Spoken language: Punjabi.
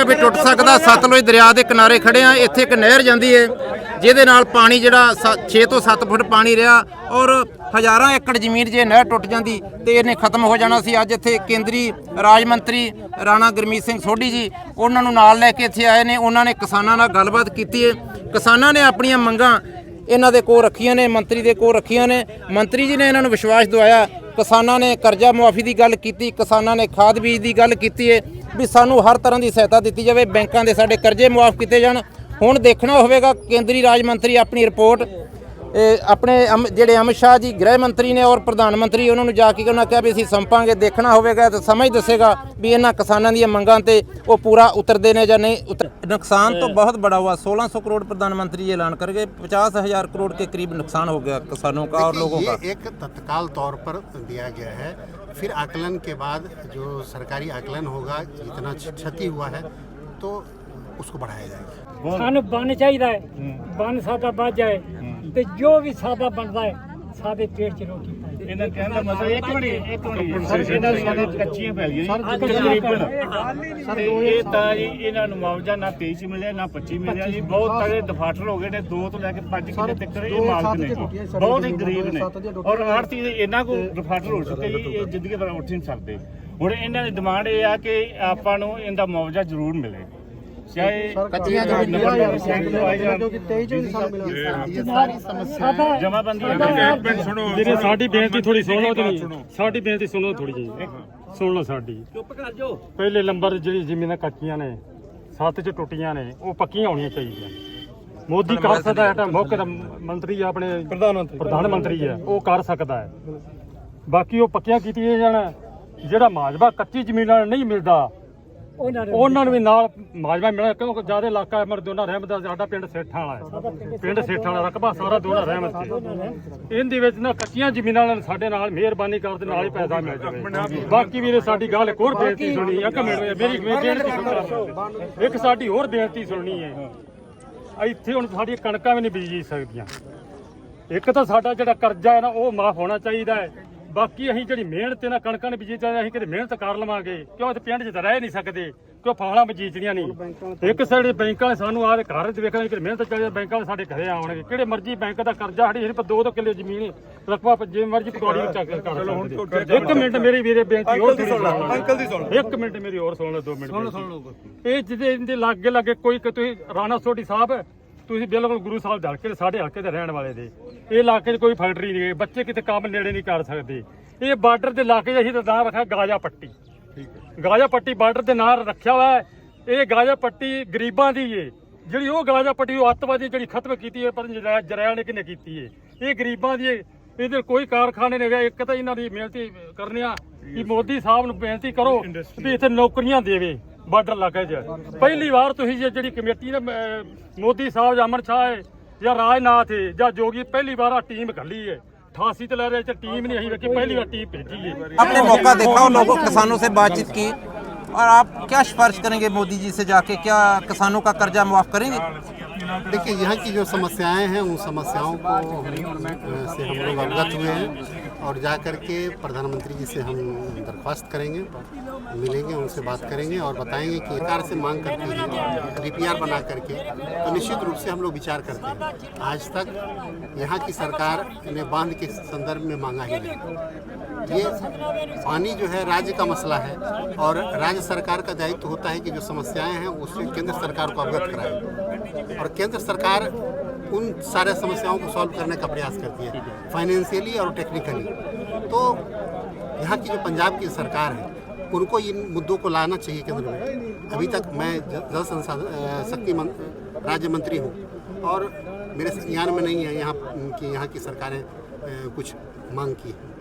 ਗਿਆ ਵੀ ਟੁੱਟ ਸਕਦਾ। ਸਤਲੁਜ ਦਰਿਆ ਦੇ ਕਿਨਾਰੇ ਖੜੇ ਆ ਇੱਥੇ ਇੱਕ ਨਹਿਰ ਜਾਂਦੀ ਹੈ, ਜਿਹਦੇ ਨਾਲ ਪਾਣੀ ਜਿਹੜਾ 6 ਤੋਂ 7 ਫੁੱਟ ਪਾਣੀ ਰਿਹਾ ਔਰ ਹਜ਼ਾਰਾਂ ਏਕੜ ਜ਼ਮੀਨ ਜੇ ਨਹਿਰ ਟੁੱਟ ਜਾਂਦੀ ਤੇ ਇਹਨੇ ਖਤਮ ਹੋ ਜਾਣਾ ਸੀ। ਅੱਜ ਇੱਥੇ ਕੇਂਦਰੀ ਰਾਜ ਮੰਤਰੀ ਰਾਣਾ ਗੁਰਮੀਤ ਸਿੰਘ ਸੋਢੀ ਜੀ, ਉਹਨਾਂ ਨੂੰ ਨਾਲ ਲੈ ਕੇ ਇੱਥੇ ਆਏ ਨੇ। ਉਹਨਾਂ ਨੇ ਕਿਸਾਨਾਂ ਨਾਲ ਗੱਲਬਾਤ ਕੀਤੀ ਹੈ। ਕਿਸਾਨਾਂ ਨੇ ਆਪਣੀਆਂ ਮੰਗਾਂ ਇਹਨਾਂ ਦੇ ਕੋਲ ਰੱਖੀਆਂ ਨੇ, ਮੰਤਰੀ ਦੇ ਕੋਲ ਰੱਖੀਆਂ ਨੇ। ਮੰਤਰੀ ਜੀ ਨੇ ਇਹਨਾਂ ਨੂੰ ਵਿਸ਼ਵਾਸ ਦਿਵਾਇਆ। ਕਿਸਾਨਾਂ ਨੇ ਕਰਜ਼ਾ ਮੁਆਫੀ ਦੀ ਗੱਲ ਕੀਤੀ। ਕਿਸਾਨਾਂ ਨੇ ਖਾਦ ਬੀਜ ਦੀ ਗੱਲ ਕੀਤੀ ਹੈ। ਵੀ ਸਾਨੂੰ ਹਰ ਤਰ੍ਹਾਂ ਦੀ ਸਹਾਇਤਾ ਦਿੱਤੀ ਜਾਵੇ, ਬੈਂਕਾਂ ਦੇ ਸਾਡੇ ਕਰਜ਼ੇ ਮੁਆਫ ਕੀਤੇ ਜਾਣ। ਹੁਣ ਦੇਖਣਾ ਹੋਵੇਗਾ, ਕੇਂਦਰੀ ਰਾਜ ਮੰਤਰੀ ਆਪਣੀ ਰਿਪੋਰਟ ਆਪਣੇ ਅਮ- ਜਿਹੜੇ ਅਮਿਤ ਸ਼ਾਹ ਜੀ ਗ੍ਰਹਿ ਮੰਤਰੀ ਨੇ ਔਰ ਪ੍ਰਧਾਨ ਮੰਤਰੀ ਉਹਨਾਂ ਨੂੰ ਜਾ ਕੇ ਉਹਨਾਂ ਕਿਹਾ ਵੀ ਅਸੀਂ ਸੰਪਾਂਗੇ ਦੇਖਣਾ ਹੋਵੇਗਾ ਤੇ ਸਮਝ ਦੱਸੇਗਾ ਵੀ ਇਹਨਾਂ ਕਿਸਾਨਾਂ ਦੀਆਂ ਮੰਗਾਂ ਤੇ ਉਹ ਪੂਰਾ ਉਤਰਦੇ ਨੇ ਜਾਂ ਨਹੀਂ ਉਤਰ ਨੁਕਸਾਨ ਤਾਂ ਬਹੁਤ ਬੜਾ हुआ 1600 करोड़ प्रधानमंत्री ये ऐलान कर गए पचास हजार करोड़ के करीब नुकसान हो गया किसानों का और लोगों ये का एक तत्काल तौर पर दिया गया है फिर आकलन के बाद जो सरकारी आकलन होगा जितना क्षति हुआ है तो उसको बढ़ाया जाएगा ਸਾਨੂੰ ਬੰਨ ਚਾਹੀਦਾ ਹੈ ਬੰਨ ਸਾਡਾ ਵੱਜ ਜਾਏ ਤੇ ਜੋ ਵੀ ਸਾਡਾ ਬਣਦਾ ਹੈ ਸਾਡੇ ਪੇਟ 'ਚ ਰੋਟੀ ਪਾਏ ਇਹਨਾਂ ਕਹਿਣ ਦਾ ਮਤਲਬ ਇੱਕ ਮਿੰਟ ਇੱਕ ਮਿੰਟ। ਸਰ ਇਹਨਾਂ ਦੀਆਂ ਸਾਡੇ ਕੱਚੀਆਂ ਪੈ ਗਈਆਂ ਜੀ। ਤਕਰੀਬਨ ਤੇ ਇਹ ਤਾਂ ਜੀ ਇਹਨਾਂ ਨੂੰ ਮੁਆਵਜ਼ਾ ਨਾ 23 ਚ ਮਿਲਿਆ ਨਾ 25 ਮਿਲਿਆ ਜੀ। ਬਹੁਤ ਤਗੜੇ ਦਫਾਟਰ ਹੋ ਗਏ ਨੇ 2 ਤੋਂ ਲੈ ਕੇ 5 ਕਿੱਲੇ ਤੱਕ ਇਹ ਮਾਲਕ ਨੇ। ਬਹੁਤ ਹੀ ਗਰੀਬ ਨੇ। ਔਰ ਆੜਤੀ ਦੇ ਇਹਨਾਂ ਕੋ ਦਫਾਟਰ ਹੋ ਚੁੱਕੇ ਜੀ ਇਹ ਜ਼ਿੰਦਗੀ ਭਰ ਉੱਠ ਨਹੀਂ ਸਕਦੇ। ਹੁਣ ਇਹਨਾਂ ਦੀ ਡਿਮਾਂਡ ਇਹ ਆ ਕਿ ਆਪਾਂ ਨੂੰ ਇਹਦਾ ਮੁਆਵਜ਼ਾ ਜ਼ਰੂਰ ਮਿਲੇ। ਪਹਿਲੇ ਨੰਬਰ ਜਿਹੜੀ ਜ਼ਮੀਨਾਂ ਕੱਚੀਆਂ ਨੇ ਸੱਤ ਚ ਟੁੱਟੀਆਂ ਨੇ ਉਹ ਪੱਕੀਆਂ ਹੋਣੀਆਂ ਚਾਹੀਦੀਆਂ। ਮੋਦੀ ਕਰ ਸਕਦਾ ਹੈ ਤਾਂ ਮੁੱਖ ਮੰਤਰੀ ਆਪਣੇ ਪ੍ਰਧਾਨ ਮੰਤਰੀ। ਪ੍ਰਧਾਨ ਮੰਤਰੀ ਹੈ ਉਹ ਕਰ ਸਕਦਾ ਹੈ। ਬਾਕੀ ਉਹ ਪੱਕੀਆਂ ਕੀਤੀਆਂ ਜਾਣ ਜਿਹੜਾ ਮਾਜਬਾ ਕੱਚੀ ਜਮੀਨਾਂ ਨਹੀਂ ਮਿਲਦਾ ਉਹਨਾਂ ਨੂੰ ਉਹਨਾਂ ਨੂੰ ਵੀ ਨਾਲ ਮਾਜਬਾ ਮਿਲਣਾ ਕਿਉਂਕਿ ਜ਼ਿਆਦਾ ਇਲਾਕਾ ਮਰਦੋਨਾ ਰਹਿਮਤ ਦਾ ਸਾਡਾ ਪਿੰਡ ਸੇਠਾਂ ਵਾਲਾ ਹੈ। ਪਿੰਡ ਸੇਠਾਂ ਵਾਲਾ ਰਕਬਾ ਸਾਰਾ ਦੋਨਾ ਰਹਿਮਤ ਤੇ ਇਹਦੇ ਵਿੱਚ ਨਾ ਕੱਚੀਆਂ ਜ਼ਮੀਨਾਂ ਨਾਲ ਸਾਡੇ ਨਾਲ ਮਿਹਰਬਾਨੀ ਕਰਦੇ ਨਾਲ ਹੀ ਪੈਸਾ ਮਿਲ ਜਾਵੇ। ਬਾਕੀ ਵੀਰੇ ਸਾਡੀ ਗੱਲ ਇੱਕ ਹੋਰ ਬੇਨਤੀ ਸੁਣੀ ਇੱਕ ਮਿੰਟ ਮੇਰੀ ਬੇਨਤੀ ਸੁਣੋ। ਇੱਕ ਸਾਡੀ ਹੋਰ ਬੇਨਤੀ ਸੁਣਨੀ ਹੈ। ਇੱਥੇ ਹੁਣ ਸਾਡੀਆਂ ਕਣਕਾਂ ਵੀ ਨਹੀਂ ਬੀਜੀ ਸਕਦੀਆਂ। ਇੱਕ ਤਾਂ ਸਾਡਾ ਜਿਹੜਾ ਕਰਜ਼ਾ ਹੈ ਨਾ ਉਹ ਮਾਫ ਹੋਣਾ ਚਾਹੀਦਾ ਹੈ। ਬਾਕੀ ਅਸੀਂ ਜਿਹੜੀ ਮਿਹਨਤ ਹੈ ਨਾ ਕਣਕਾਂ ਨੇ ਬੀਜੀ ਚਾਹੀਦੀ ਅਸੀਂ ਕਿਤੇ ਮਿਹਨਤ ਕਰ ਲਵਾਂਗੇ। ਕਿਉਂ ਇੱਥੇ ਪਿੰਡ 'ਚ ਤਾਂ ਰਹਿ ਨਹੀਂ ਸਕਦੇ? ਕਿਉਂ ਫਾਲਾਂ ਬੀਜਣੀਆਂ ਨਹੀਂ? ਇੱਕ ਸਾਡੇ ਬੈਂਕਾਂ ਨੇ ਸਾਨੂੰ ਆਹ ਘਰ 'ਚ ਵੇਖਣਾ ਕਿ ਮਿਹਨਤ ਚਾਹੀਦੀ ਬੈਂਕਾਂ ਵਾਲੇ ਸਾਡੇ ਘਰੇ ਆਉਣਗੇ। ਕਿਹੜੇ ਮਰਜ਼ੀ ਬੈਂਕ ਦਾ ਕਰਜ਼ਾ ਸਾਡੀ ਸਿਰਫ ਦੋ ਦੋ ਕਿੱਲੇ ਜ਼ਮੀਨ ਰਕਬਾ ਜਿਵੇਂ ਮਰਜ਼ੀ ਪਕੌੜੀ ਵਿੱਚ ਚੱਕ ਕਰ ਸਕਦੇ। ਇੱਕ ਮਿੰਟ ਮੇਰੀ ਵੀਰੇ ਬੇਨਤੀ ਹੋਰ ਸੁਣ ਲਓ ਅੰਕਲ ਦੀ ਸੁਣ ਇੱਕ ਮਿੰਟ ਮੇਰੀ ਹੋਰ ਸੁਣ ਲਓ ਦੋ ਮਿੰਟ ਸੁਣ ਸੁਣ ਲਓ ਇਹ ਜਿਹਦੇ ਇਹਦੇ ਲਾਗੇ ਲਾਗੇ ਕੋਈ ਕਿ ਤੁਸੀਂ ਰਾਣਾ ਸੋਢੀ ਸਾਹਿਬ ਤੁਸੀਂ ਬਿਲਕੁਲ ਗੁਰੂ ਸਾਹਿਬ ਦੇ ਹਲਕੇ ਦੇ ਸਾਡੇ ਹਲਕੇ ਦੇ ਰਹਿਣ ਵਾਲੇ ਦੇ। ਇਹ ਇਲਾਕੇ 'ਚ ਕੋਈ ਫੈਕਟਰੀ ਨਹੀਂ ਹੈ ਬੱਚੇ ਕਿਤੇ ਕੰਮ ਨੇੜੇ ਨਹੀਂ ਕਰ ਸਕਦੇ। ਇਹ ਬਾਰਡਰ ਦੇ ਇਲਾਕੇ 'ਚ ਅਸੀਂ ਤਾਂ ਨਾਂ ਰੱਖਿਆ ਗਾਜਾ ਪੱਟੀ। ਗਾਜਾ ਪੱਟੀ ਬਾਰਡਰ ਦੇ ਨਾਂ ਰੱਖਿਆ ਹੋਇਆ ਹੈ। ਇਹ ਗਾਜਾ ਪੱਟੀ ਗਰੀਬਾਂ ਦੀ ਏ। ਜਿਹੜੀ ਉਹ ਗਾਜਾ ਪੱਟੀ ਉਹ ਅੱਤਵਾਦੀ ਜਿਹੜੀ ਖਤਮ ਕੀਤੀ ਹੈ ਪਰ ਜਰੈਲ ਨੇ ਕਿਨੇ ਕੀਤੀ ਏ। ਇਹ ਗਰੀਬਾਂ ਦੀ ਇਹਦੇ ਕੋਈ ਕਾਰਖਾਨੇ ਨਹੀਂ ਹੈਗਾ। ਇੱਕ ਤਾਂ ਇਹਨਾਂ ਦੀ ਮਿਹਨਤੀ ਕਰਨੇ ਆ ਕਿ ਮੋਦੀ ਸਾਹਿਬ ਨੂੰ ਬੇਨਤੀ ਕਰੋ ਵੀ ਇੱਥੇ ਨੌਕਰੀਆਂ ਦੇਵੇ। ਬਾਰਡਰ ਇਲਾਕੇ 'ਚ ਪਹਿਲੀ ਵਾਰ ਤੁਸੀਂ ਜੇ ਜਿਹੜੀ ਕਮੇਟੀ ਨੇ ਅਹ, ਮੋਦੀ ਸਾਹਿਬ ਜਾਂ ਅਮਰ ਸ਼ਾਹ ਹੈ ਜਾਂ ਰਾਜਨਾਥ ਹੈ ਜਾਂ ਜੋਗੀ ਪਹਿਲੀ ਵਾਰ ਆ ਟੀਮ ਕੱਲੀ ਹੈ 88 ਤੇ ਲੈ ਰਹੇ ਚ ਟੀਮ ਨਹੀਂ ਅਸੀਂ ਵੇਖੀ ਪਹਿਲੀ ਵਾਰ ਟੀਮ ਭੇਜੀ ਹੈ आपने मौका देखा और लोगों किसानों से बातचीत की और आप क्या सिफारिश करेंगे मोदी जी से जाके क्या किसानों का कर्जा माफ करेंगे देखिए यहाँ की जो समस्याएं हैं उन समस्याओं को हम- से हम लोग अवगत हुए हैं और जा कर के प्रधानमंत्री जी से हम दरख्वास्त करेंगे, मिलेंगे, उनसे बात करेंगे और बताएँगे कि सरकार से मांग करती है डीपीआर बना करके तो निश्चित रूप से हम लोग विचार करते हैं। आज तक यहाँ की सरकार ने बाँध के संदर्भ में मांगा ही नहीं। ये पानी जो है राज्य का मसला है और राज्य सरकार का दायित्व होता है कि जो समस्याएँ हैं, उससे केंद्र सरकार को अवगत कराए। और केंद्र सरकार उन सारे समस्याओं को सॉल्व करने का प्रयास करती है फाइनेंशियली और टेक्निकली तो यहाँ की जो पंजाब की सरकार है उनको इन मुद्दों को लाना चाहिए केंद्र में। अभी तक मैं जल संसाधन शक्ति मं, राज्य मंत्री हूँ और मेरे ज्ञान में नहीं है यहाँ की यहाँ की सरकारें कुछ मांग की है।